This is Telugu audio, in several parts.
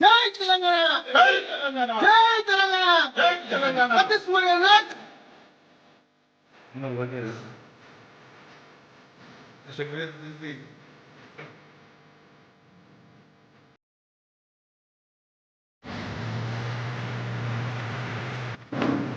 జై తెలంగాణ జై తెలంగాణ జై తెలంగాణ జై తెలంగాణ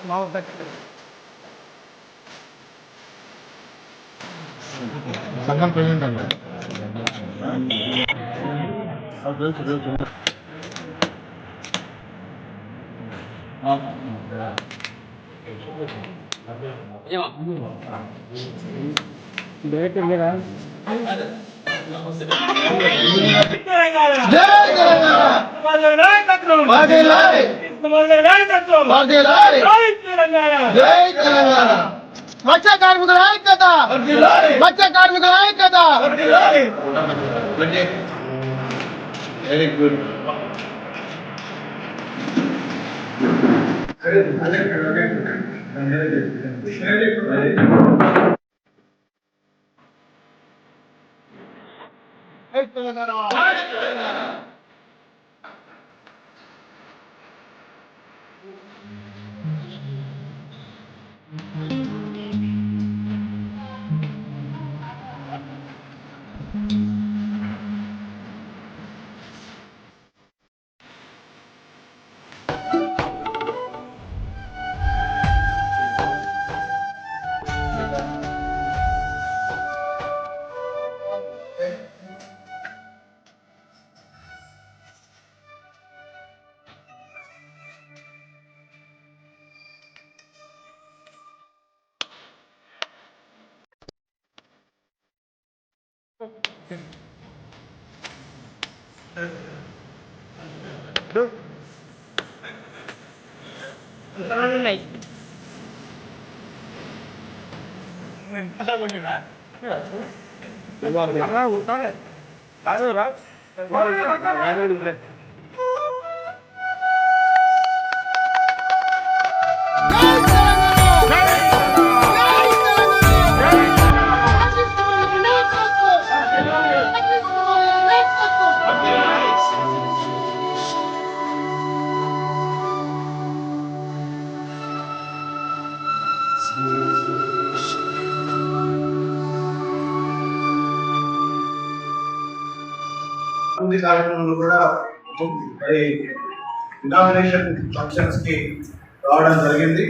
ప్రతిస్మరణ సంఘం ప్రెసిడెంట్ అండి జై తెలంగాణ వర్ధిల్లాలి. వర్ధిల్లాలి. జై తెలంగాణ మత్స్య కార్మికుల ఐక్యత మత్స్య కార్మికుల ఐక్యత very good Đưa Tao như này Tao có chuyện này Tao có chuyện này Tao có chuyện này Tao có chuyện అభివృద్ధి కార్యక్రమంలో కూడా మరి ఇనామినేషన్ ఫంక్షన్స్కి రావడం జరిగింది.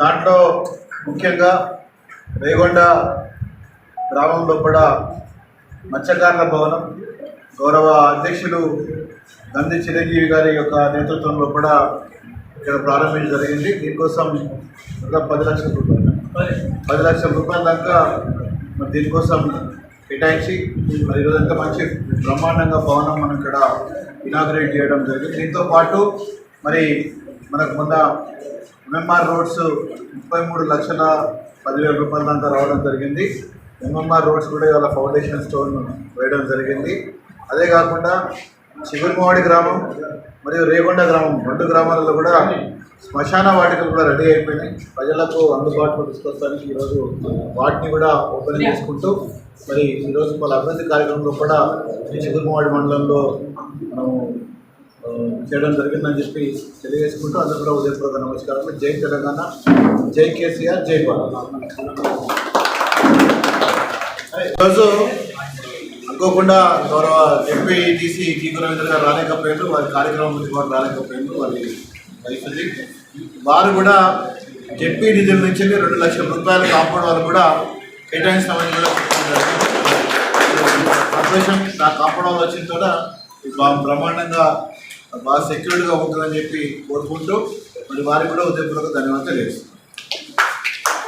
దాంట్లో ముఖ్యంగా రేగొండ గ్రామంలో కూడా మత్స్యకారుల భవనం గౌరవ అధ్యక్షులు గంధి చిరంజీవి గారి యొక్క నేతృత్వంలో కూడా ఇక్కడ ప్రారంభించడం జరిగింది. దీనికోసం పది లక్షల రూపాయలు. పది లక్షల రూపాయల దాకా మరి దీనికోసం కేటాయించి మరి రోజంతా మంచి బ్రహ్మాండంగా భవనం మనం ఇక్కడ ఇనాగ్రేట్ చేయడం జరిగింది. దీంతో పాటు మరి మనకు మొన్న ఎంఎంఆర్ రోడ్స్ ముప్పై మూడు లక్షల పదివేల రూపాయల దాకా రావడం జరిగింది. ఎంఎంఆర్ రోడ్స్ కూడా ఇవాళ ఫౌండేషన్ స్టోన్ వేయడం జరిగింది. అదే కాకుండా చిగురుమావాడి గ్రామం మరియు రేగొండ గ్రామం రెండు గ్రామాలలో కూడా శ్మశాన వాటికలు కూడా రెడీ అయిపోయినాయి. ప్రజలకు అందుబాటులో తీసుకొస్తానికి ఈరోజు వాటిని కూడా ఓపెన్ చేసుకుంటూ మరి ఈరోజు వాళ్ళ అభివృద్ధి కార్యక్రమంలో కూడా ఈ మండలంలో మనం చేయడం జరిగిందని చెప్పి తెలియజేసుకుంటూ అందరూ కూడా ఉదయపూర్వక నమస్కారం జై తెలంగాణ జై కేసీఆర్ జై భారత్. ఈరోజు అనుకోకుండా గౌరవ ఎంపీటీసీ టీ రవీంద్ర గారు రాలేకపోయారు వారి కార్యక్రమం నుంచి వారు రాలేకపోయారు వారి పరిస్థితి. వారు కూడా జెడ్పీ నిధుల నుంచి రెండు లక్షల రూపాయల కాంపౌండ్ వారు కూడా కేటాయిస్తామని కూడా కార్పొరేషన్ నా కాంపౌండ్ వచ్చిన తోట బాగా బ్రహ్మాండంగా బాగా సెక్యూర్డ్గా ఉంటుందని చెప్పి కోరుకుంటూ మరి వారికి కూడా ఉదయపూర్వక ధన్యవాదాలు తెలియజేస్తున్నాను.